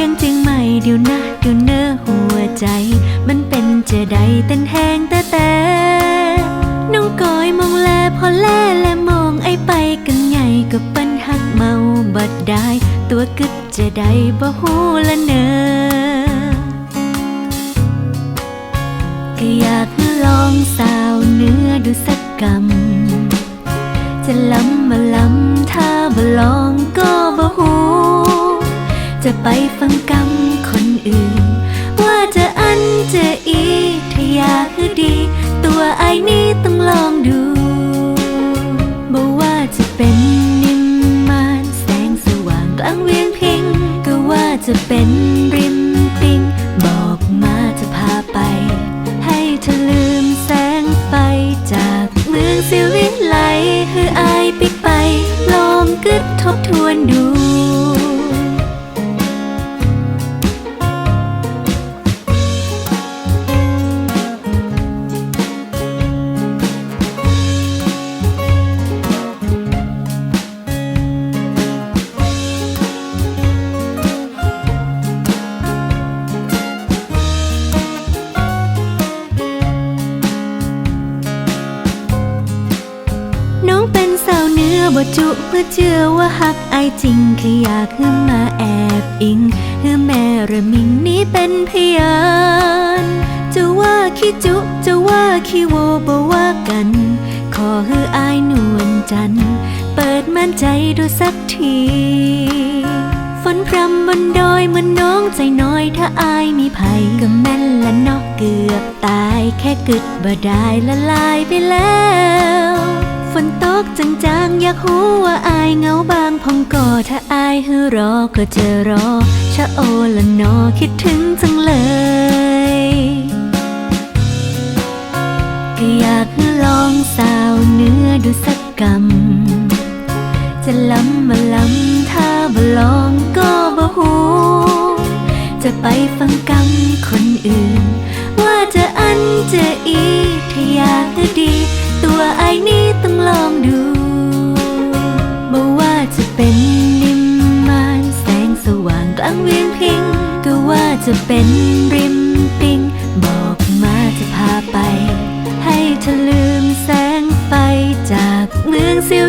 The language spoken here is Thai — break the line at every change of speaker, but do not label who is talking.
ยังจึงไม่เดี๋ยวนะเดี๋ยวเนื้อหัวใจ มันเป็นจะใดเต้นแหงแต่แต่น้องกอยมองแลพอแลและมองไอไปกันใหญ่กับปันหักเมาบัดได้ ตัวกึดจะไดบ่ฮู้ละเนอก็อยากลองสาวเนื้อดูสักกำจะล้ำมาล้ำ จะไปฟังกำคนอื่น ว่าจะอันจะอีถ้าอยากคือดี ตัวไอ้นี่ต้องลองดูบ่ว่าจะเป็นนิมมานแสงสว่างกลางเวียงพิง ก็ว่าจะเป็นริม น้องเป็นสาวเนื้อบ่จุเมื่อเชื่อว่าหักไอจริงแค่อยากให้มาแอบอิงให้แม่ระมิงนี้เป็นพยานจะว่าขี้จุจะว่าขี้โวบ่ว่ากัน ขอให้อายนวลจัน เปิดมั่นใจดูสักทีฝนพรำบนดอยเหมือนน้องใจน้อยถ้าอายมีภัยก็แม่นละนอกเกือบตาย แค่กึดบ่ได้ละลายไปแล้ว ฝนตกจางๆอยากรู้ว่าอายเหงาบางพองก่อถ้าอายให้รอก็จะรอ ชะโอละนอคิดถึงจังเลยก็อยากลองสาวเนื้อดูสักกำจะล้ำมาล้ำถ้าบ่ลองก็บ่ฮู้จะไปฟังกำคนอื่น ว่าจะอันจะอี งกลางเวียงพิง ก็ว่าจะเป็นริมปิง บอกมาจะพาไป ให้เธอลืมแสงไฟจากเมืองเซียว